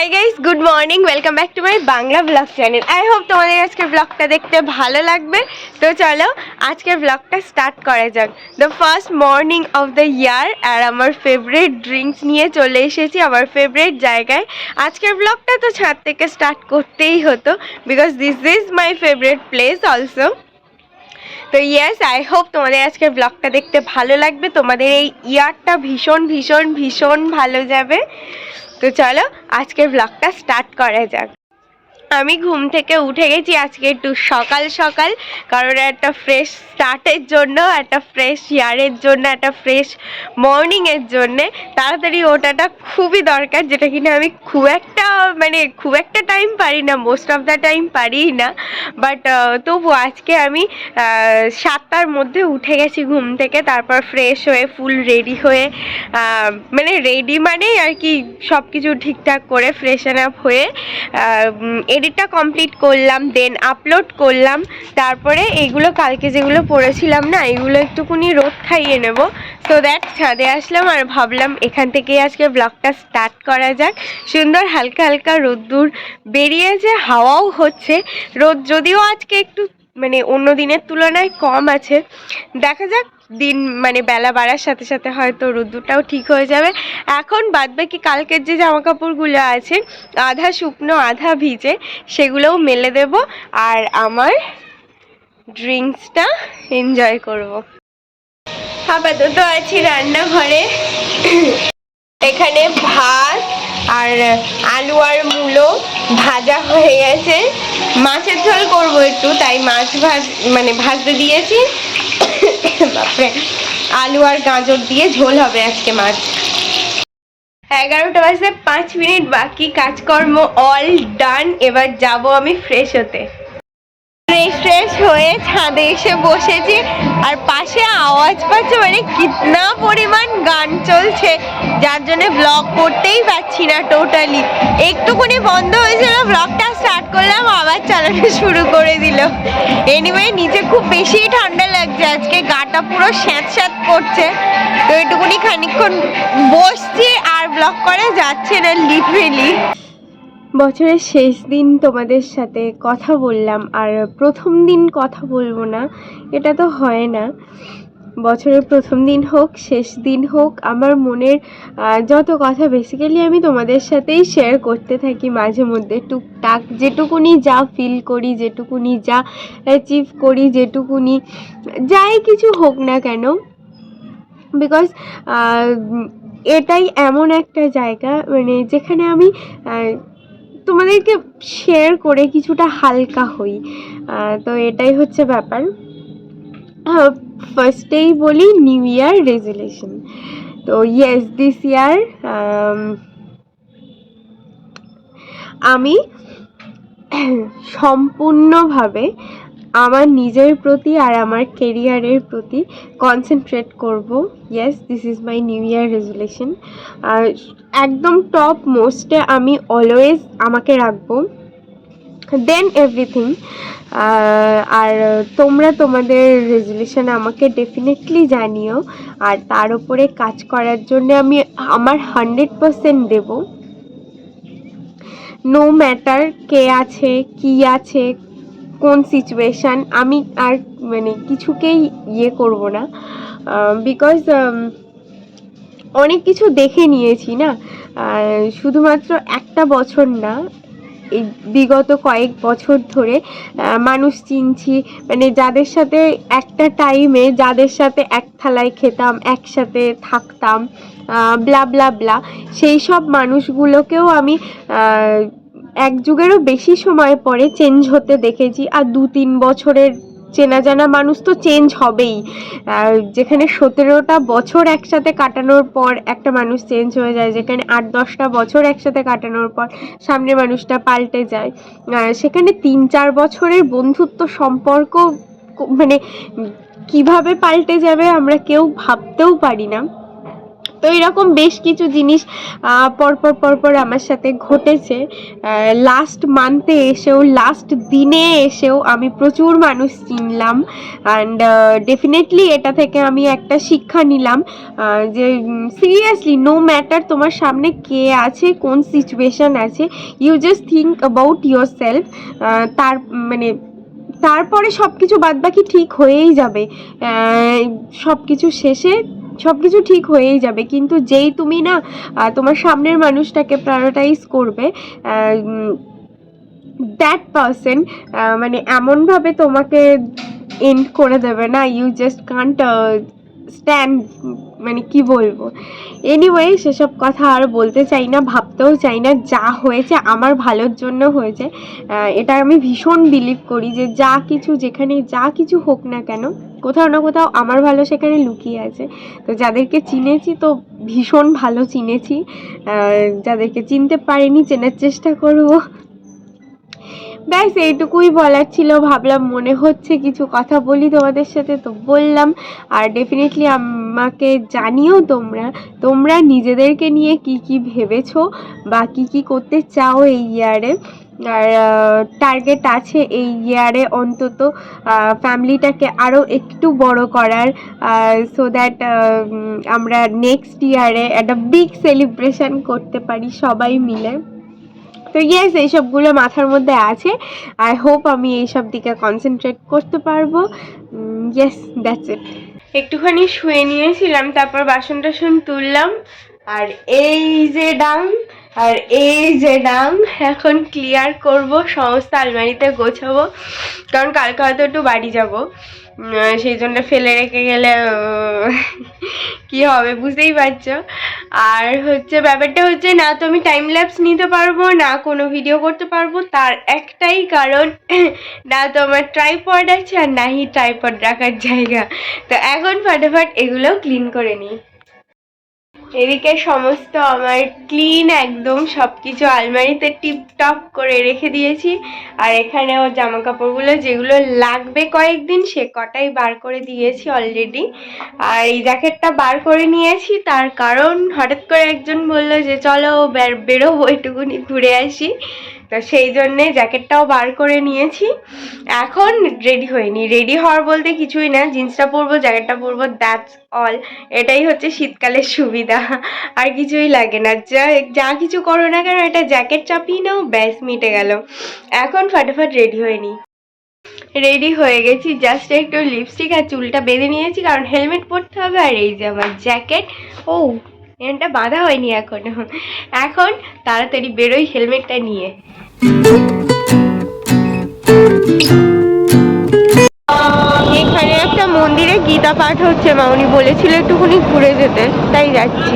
Hi guys good morning welcome back to my Bangla vlog channel I hope তোমাদের আজকের ব্লগটা দেখতে ভালো লাগবে। তো চলো, আজকের ব্লগটা স্টার্ট করা যাক। The first morning of the year আর আমার ফেভারিট ড্রিঙ্কস নিয়ে চলে এসেছি আমার ফেভারিট জায়গায়। আজকের ব্লগটা তো ছাদ থেকে স্টার্ট করতেই হতো because this is my favourite place also তো ইয়েস আই হোপ তোমাদের আজকের ব্লগটা দেখতে ভালো লাগবে। তোমাদের এই ইয়ারটা ভীষণ ভীষণ ভীষণ ভালো যাবে। তো চলো আজকের ব্লগটা স্টার্ট করা যাক। আমি ঘুম থেকে উঠে গেছি আজকে একটু সকাল সকাল, কারণ একটা ফ্রেশ স্টার্টের জন্য, একটা ফ্রেশ ইয়ারের জন্য, একটা ফ্রেশ মর্নিংয়ের জন্যে। তাড়াতাড়ি ওঠাটা খুবই দরকার, যেটা কিনা আমি খুব একটা মানে খুব একটা টাইম পারি না মোস্ট অফ দ্য টাইম পারিই না। বাট তবু আজকে আমি সাতটার মধ্যে উঠে গেছি ঘুম থেকে, তারপর ফ্রেশ হয়ে ফুল রেডি হয়ে মানে রেডি মানেই আর কি সব কিছু ঠিকঠাক করে ফ্রেশন আপ হয়ে এডিটটা কমপ্লিট করলাম দেন আপলোড করলাম, তারপরে এগুলো কালকে যেগুলো পড়েছিলাম না, এগুলো একটুকুনি রোদ খাইয়ে নেব। তো দ্যাট ছাদে আসলাম আর ভাবলাম এখান থেকে আজকে ব্লগটা স্টার্ট করা যাক। সুন্দর হালকা হালকা রোদ্দুর বেরিয়েছে হাওয়াও হচ্ছে। রোদ যদিও আজকে একটু মানে অন্য দিনের তুলনায় কম আছে। দেখা যাক দিন মানে বেলা বাড়ার সাথে সাথে হয়তো রোদ্দুরটাও ঠিক হয়ে যাবে। এখন বাদবাকি কালকের যে জামা কাপড়গুলো আছে, আধা শুকনো, আধা ভিজে, সেগুলোও মেলে দেব আর আমার ড্রিঙ্কসটা এনজয় করব। আপাতত আছি রান্নাঘরে। এখানে ভাত আর আলু আর মূলো ভাজা হয়ে গেছে। মাছের ঝোল করব একটু, তাই মাছ ভাজ মানে ভাজতে দিয়েছি। বাপরে। আলু আর গাজর দিয়ে ঝোল হবে আজকে মাছ। এগারোটা বাজতে পাঁচ মিনিট বাকি, কাজকর্ম অল ডান এবার যাব আমি ফ্রেশ হতে। ফ্রেশ হয়ে ছাদে এসে বসেছি। আর পাশে আওয়াজ পাচ্ছে মানে কিতনা পরিমাণ গান চলছে। যার জন্য ব্লগ করতেই পারছি না টোটালি একটুকুনি বন্ধ হয়েছিল ব্লগটা স্টার্ট করলাম, আবার চালানো শুরু করে দিল। এনিওয়ে নিচে খুব বেশি ঠান্ডা লাগছে, আজকে গাটা পুরো স্যাঁত স্যাঁত করছে। তো এটুকুনি খানিকক্ষণ বসছি, আর ব্লগ করে যাচ্ছে না লিটারেলি বছরের শেষ দিন তোমাদের সাথে কথা বললাম, আর প্রথম দিন কথা বলব না, এটা তো হয় না। বছরের প্রথম দিন হোক, শেষ দিন হোক, আমার মনের যত কথা বেসিক্যালি আমি তোমাদের সাথেই শেয়ার করতে থাকি মাঝে মধ্যে। টুকটাক যেটুকুনি যা ফিল করি, যেটুকুনি যা অ্যাচিভ করি, যেটুকুনি যাই কিছু হোক না কেন বিকজ এটাই এমন একটা জায়গা মানে যেখানে আমি তোমাদেরকে শেয়ার করে কিছুটা হালকা হই। তো এটাই হচ্ছে ব্যাপার। ফার্স্টেই বলি নিউ ইয়ার রেজুলেশন তো ইয়েস দিস ইয়ার আমি সম্পূর্ণভাবে আমার নিজের প্রতি আর আমার কেরিয়ারের প্রতি কনসেন্ট্রেট করব। Yes this is my new year resolution আর একদম টপ মোস্টে আমি অলওয়েজ আমাকে রাখব। দেন এভরিথিং আর তোমরা তোমাদের রেজুলেশন আমাকে ডেফিনেটলি জানিও। আর তার উপরে কাজ করার জন্য আমি আমার হান্ড্রেড পারসেন্ট দেবো। নো ম্যাটার কে আছে, কি আছে কোন সিচুয়েশান আমি আর মানে কিছুকেই ইয়ে করব না। বিকজ অনেক কিছু দেখে নিয়েছি না। শুধুমাত্র একটা বছর না, এই বিগত কয়েক বছর ধরে মানুষ চিনছি মানে যাদের সাথে একটা টাইমে যাদের সাথে এক থালায় খেতাম, একসাথে থাকতাম ব্লা ব্লা ব্লা সেই সব মানুষগুলোকেও আমি এক যুগেরও বেশি সময় পরে চেঞ্জ হতে দেখেছি, আর দু তিন বছরের চেনা জানা মানুষ তো চেঞ্জ হবেই। যেখানে সতেরোটা বছর একসাথে কাটানোর পর একটা মানুষ চেঞ্জ হয়ে যায়, যেখানে আট দশটা বছর একসাথে কাটানোর পর সামনের মানুষটা পাল্টে যায়। সেখানে তিন চার বছরের বন্ধুত্ব সম্পর্ক মানে কীভাবে পাল্টে যাবে আমরা কেউ ভাবতেও পারি না। তো এরকম বেশ কিছু জিনিস পরপর পরপর আমার সাথে ঘটেছে। লাস্ট মান্থে এসেও লাস্ট দিনে এসেও আমি প্রচুর মানুষ চিনলাম। অ্যান্ড ডেফিনেটলি এটা থেকে আমি একটা শিক্ষা নিলাম যে সিরিয়াসলি নো ম্যাটার তোমার সামনে কে আছে, কোন সিচুয়েশন আছে you just think about yourself তার মানে তারপরে সব কিছু বাদবাকি ঠিক হয়েই যাবে। সব কিছু শেষে সব কিছু ঠিক হয়েই যাবে। কিন্তু যেই তুমি না তোমার সামনের মানুষটাকে প্রায়োরিটাইজ করবে দ্যাট পারসন মানে এমনভাবে তোমাকে এন্ড করে দেবে না। ইউ জাস্ট কান্ট স্ট্যান্ড মানে কি বলব? এনিওয়ে সেসব কথা আর বলতে চাই না, ভাবতেও চাই না, যা হয়েছে আমার ভালোর জন্য হয়েছে। এটা আমি ভীষণ বিলিভ করি যে যা কিছু যেখানে যা কিছু হোক না কেন, কোথাও না কোথাও আমার ভালো সেখানে লুকিয়ে আছে। তো যাদেরকে চিনেছি তো ভীষণ ভালো চিনেছি। যাদেরকে চিনতে পারিনি, চেনার চেষ্টা করব। ব্যাস, এইটুকুই বলার ছিল। ভাবলাম মনে হচ্ছে কিছু কথা বলি তোমাদের সাথে, তো বললাম। আর ডেফিনেটলি আমাকে জানিও তোমরা তোমরা নিজেদেরকে নিয়ে কি কি ভেবেছো বা কি কি করতে চাও এই ইয়ারে আর টার্গেট আছে এই ইয়ারে অন্তত ফ্যামিলিটাকে আরও একটু বড় করার সো দ্যাট আমরা নেক্সট ইয়ারে একটা বিগ সেলিব্রেশন করতে পারি সবাই মিলে। তো ইয়েস এইসবগুলো মাথার মধ্যে আছে। আই হোপ আমি এইসব দিকে কনসেন্ট্রেট করতে পারব। ইয়েস দ্যাটস ইট একটুখানি শুয়ে নিয়েছিলাম, তারপর বাসন টাসন তুললাম। আর এই যে ডাং আর এই যে নাম, এখন ক্লিয়ার করব, সমস্ত আলমারিতে গোছাবো। কারণ কালকে হয়তো একটু বাড়ি যাব। সেই জন্য ফেলে রেখে গেলে কি হবে বুঝতেই পারছ? আর হচ্ছে ব্যাপারটা হচ্ছে না তো আমি টাইম ল্যাপস নিতে পারব, না কোনো ভিডিও করতে পারব। তার একটাই কারণ, না তো আমার ট্রাইপড আছে আর নাহি ট্রাইপড রাখার জায়গা। তো এখন ফাটাফাট এগুলো ক্লিন করে নিই। এদিকে সমস্ত আমার ক্লিন একদম সব কিছু আলমারিতে টিপটপ করে রেখে দিয়েছি। আর এখানেও জামা কাপড়গুলো যেগুলো লাগবে কয়েকদিন, সে কটাই বার করে দিয়েছি অলরেডি আর এই জ্যাকেটটা বার করে নিয়েছি, তার কারণ হঠাৎ করে একজন বলল যে, চলো বের- বেরোবো একটুকুনি ঘুরে আসি। তো সেই জন্যে জ্যাকেটটাও বার করে নিয়েছি। এখন রেডি হয়নি রেডি হওয়ার বলতে কিছুই না, জিন্সটা পরবো, জ্যাকেটটা পরবো দ্যাটস অল এটাই হচ্ছে শীতকালের সুবিধা। আর কিছুই লাগে না। যা যা কিছু করো না কেন এটা জ্যাকেট চাপিয়ে নাও, ব্যাস, মিটে গেল। এখন ফাটাফাট রেডি হয়নি রেডি হয়ে গেছি জাস্ট একটু লিপস্টিক আর চুলটা বেঁধে নিয়েছি, কারণ হেলমেট পরতে হবে আর এই যে আমার জ্যাকেট, ও এটা বাধা হয়নি এখনও। এখন তাড়াতাড়ি বেরোই হেলমেটটা নিয়ে। এখানে একটা মন্দিরে গীতা পাঠ হচ্ছে মা, উনি বলেছিল একটুখানি ঘুরে যেতে, তাই যাচ্ছি।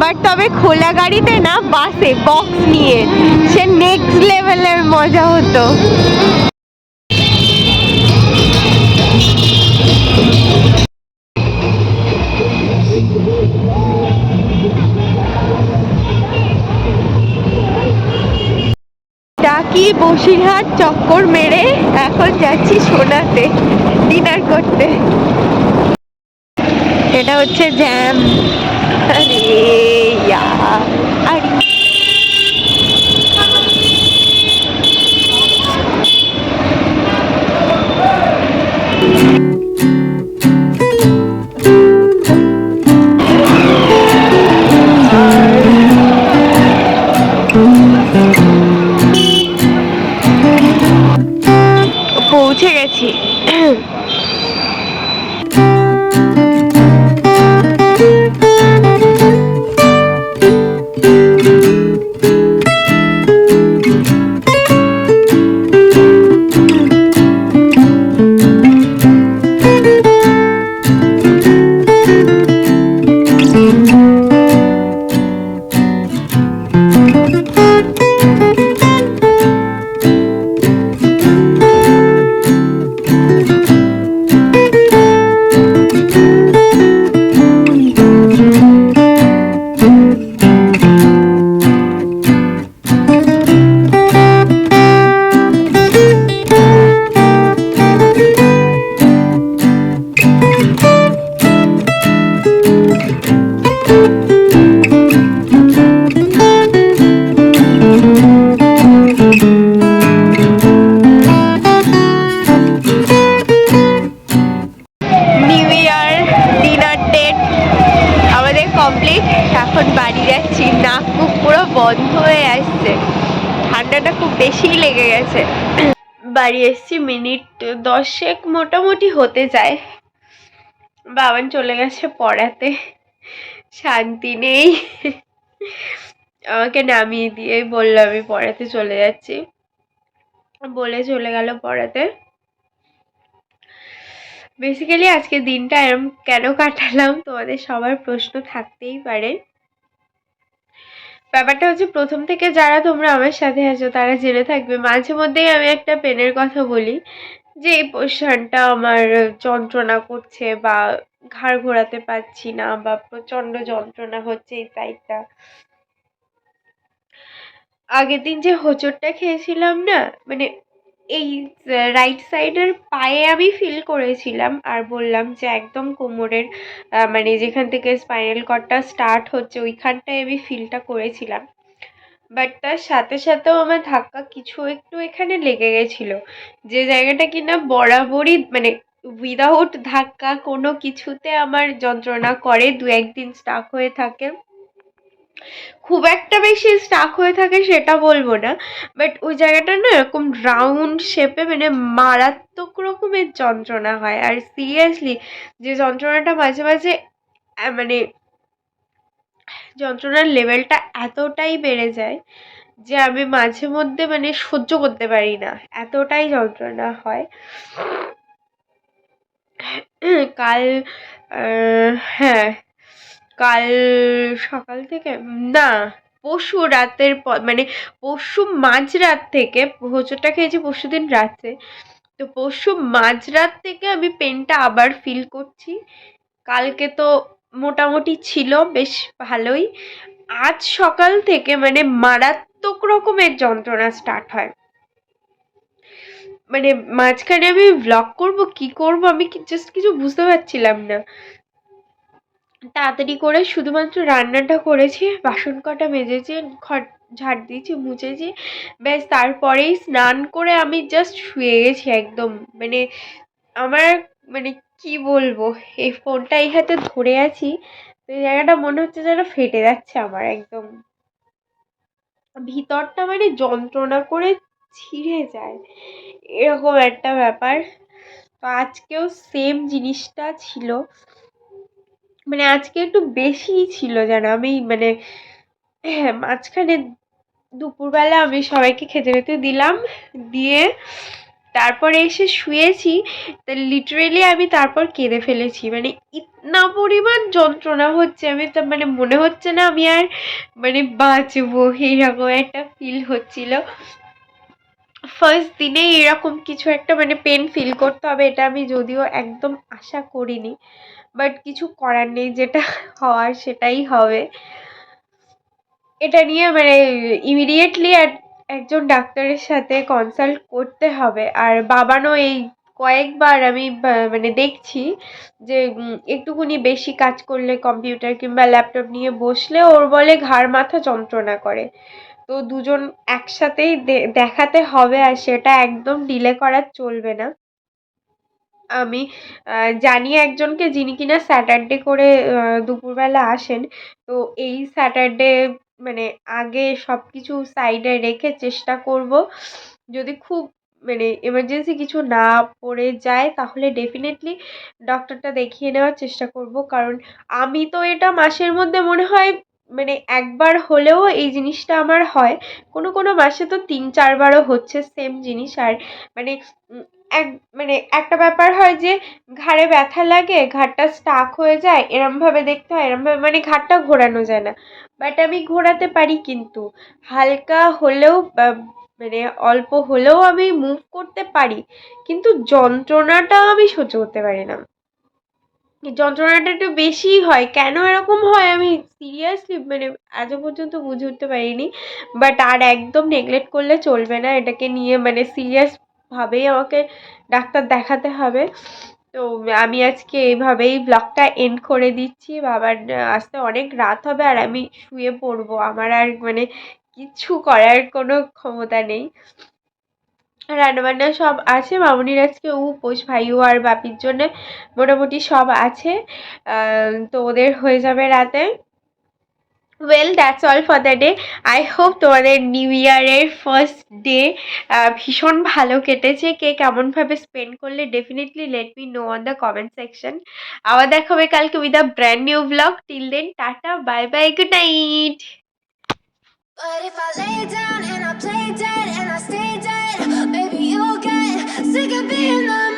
বাট তবে খোলা গাড়িতে না, বাসে বক্স নিয়ে। সে নেক্সট লেভেলের মজা হতো। ডাকি বসিরহাট, চক্কর মেরে এখন যাচ্ছি সোনাতে ডিনার করতে। এটা হচ্ছে জ্যাম আরে ইয়ার নিউ মিনিট দশেক মোটামুটি হতে যায়। বাবান চলে গেছে পড়াতে। শান্তি নেই। আমাকে নামিয়ে দিয়ে বলল, আমি পড়াতে চলে যাচ্ছি। বলে চলে গেল পড়াতে। বেসিক্যালি আজকে দিনটা এরম কেন কাটালাম? তোমাদের সবার প্রশ্ন থাকতেই পারে। ব্যাপারটা হচ্ছে প্রথম থেকে যারা তোমরা আমার সাথে আছো, তারা জেনে থাকবে। মাঝে মধ্যেই আমি একটা পেনের কথা বলি যে, এই পোষণটা আমার যন্ত্রণা করছে বা ঘাড় ঘোরাতে পারছি না বা প্রচণ্ড যন্ত্রণা হচ্ছে এই সাইডটা। আগের দিন যে হোঁচটটা খেয়েছিলাম না মানে এই রাইট সাইডের পায়ে আমি ফিল করেছিলাম আর বললাম যে একদম কোমরের মানে যেখান থেকে স্পাইনাল কর্ডটা স্টার্ট হচ্ছে, ওইখানটায় আমি ফিলটা করেছিলাম। বাট তার সাথে সাথেও আমার ধাক্কা কিছু একটু এখানে লেগে গেছিল। যে জায়গাটা কিনা বরাবরই মানে উইদাউট ধাক্কা কোনো কিছুতে আমার যন্ত্রণা করে দু একদিন স্টাক হয়ে থাকে। খুব একটা বেশি স্টাক হয়ে থাকে সেটা বলব না বাট ওই জায়গাটা না এরকম রাউন্ড শেপে মানে মারাত্মক রকমের যন্ত্রণা হয়। আর সিরিয়াসলি যে যন্ত্রণাটা মাঝে মাঝে মানে যন্ত্রণার লেভেলটা এতটাই বেড়ে যায় যে আমি মাঝে মধ্যে মানে সহ্য করতে পারি না। এতটাই যন্ত্রণা হয়। কাল হ্যাঁ কাল সকাল থেকে? না, পরশু রাতের পর মানে পরশু মাঝরাত থেকে, হোঁচটটা খেয়েছি পরশু দিন রাতে। তো পরশু মাঝরাত থেকে আমি পেনটা আবার ফিল করছি। কালকে তো মোটামুটি ছিল, বেশ ভালোই। আজ সকাল থেকে মানে মারাত্মক রকমের যন্ত্রণা স্টার্ট হয়। মানে মাঝখানে আমি ভ্লগ করব, কি করব আমি জাস্ট কিছু বুঝতে পারছিলাম না। তাড়াতাড়ি করে শুধুমাত্র রান্নাটা করেছি, বাসন কটা মেজেছি ঘর ঝাড় দিয়েছি, মুছেছি, ব্যাস তারপরেই স্নান করে আমি জাস্ট শুয়ে গেছি একদম। মানে আমার মানে কি বলব, এই ফোনটা এই হাতে ধরে আছি, তো এই জায়গাটা মনে হচ্ছে যেন ফেটে যাচ্ছে আমার একদম। ভিতরটা মানে যন্ত্রণা করে ছিঁড়ে যায়, এরকম একটা ব্যাপার। তো আজকেও সেম জিনিসটা ছিল। মানে আজকে একটু বেশিই ছিল যেন আমি মানে হ্যাঁ মাঝখানে দুপুরবেলা আমি সবাইকে খেতে খেতে দিলাম, দিয়ে তারপরে এসে শুয়েছি। তা লিটারেলি আমি তারপর কেঁদে ফেলেছি। মানে ইতনা পরিমাণ যন্ত্রণা হচ্ছে, আমি তো মানে মনে হচ্ছে না আমি আর মানে বাঁচবো এইরকম একটা ফিল হচ্ছিল। ফার্স্ট দিনে এরকম কিছু একটা মানে পেন ফিল করতে হবে এটা আমি যদিও একদম আশা করিনি বাট কিছু করার নেই যেটা হওয়ার সেটাই হবে। এটা নিয়ে মানে ইমিডিয়েটলি একজন ডাক্তারের সাথে কনসাল্ট করতে হবে আর বাবানও এই কয়েকবার আমি মানে দেখছি যে উম, একটুখানি বেশি কাজ করলে কম্পিউটার কিংবা ল্যাপটপ নিয়ে বসলে ওর বলে ঘাড় মাথা যন্ত্রণা করে। তো দুজন একসাথেই দেখাতে হবে আর সেটা একদম ডিলে করা চলবে না। আমি জানি একজনকে যিনি কিনা স্যাটারডে করে দুপুরবেলা আসেন। তো এই স্যাটারডে মানে আগে সব কিছু সাইডে রেখে চেষ্টা করব। যদি খুব মানে এমার্জেন্সি কিছু না পড়ে যায়, তাহলে ডেফিনেটলি ডক্টরটা দেখিয়ে নেওয়ার চেষ্টা করব। কারণ আমি তো এটা মাসের মধ্যে মনে হয় মানে একবার হলেও এই জিনিসটা আমার হয়। কোনো কোনো মাসে তো তিন চারবারও হচ্ছে সেম জিনিস। আর মানে এক মানে একটা ব্যাপার হয় যে ঘাড়ে ব্যথা লাগে, ঘাড়টা স্টাক হয়ে যায়, এরমভাবে দেখতে হয়, এরমভাবে মানে ঘাড়টা ঘোরানো যায় না। বাট আমি ঘোরাতে পারি কিন্তু। হালকা হলেও মানে অল্প হলেও আমি মুভ করতে পারি। কিন্তু যন্ত্রণাটা আমি সহ্য করতে পারি না। যন্ত্রণাটা একটু বেশিই হয়। কেন এরকম হয়? আমি সিরিয়াসলি মানে আজও পর্যন্ত বুঝে উঠতে পারিনি। বাট আর একদম নেগলেক্ট করলে চলবে না। এটাকে নিয়ে মানে সিরিয়াসভাবেই আমাকে ডাক্তার দেখাতে হবে। তো আমি আজকে এইভাবেই ব্লগটা এন্ড করে দিচ্ছি। বাবার আসতে অনেক রাত হবে আর আমি শুয়ে পড়ব। আমার আর মানে কিচ্ছু করার কোনো ক্ষমতা নেই। রান্নাবান্না সব আছে। মামুনির আজকে উপোস ভাইও আর বাপির জন্য মোটামুটি সব আছে। তো ওদের হয়ে যাবে রাতে। Well that's all for the day I hope তোমাদের নিউ ইয়ারের ফার্স্ট ডে ভীষণ ভালো কেটেছে। কে কেমনভাবে স্পেন্ড করলে definitely let me know on the comment section আবার দেখা হবে কালকে with a brand new vlog till then tata bye bye good night But if I lay down and I play dead and I stay sick of being the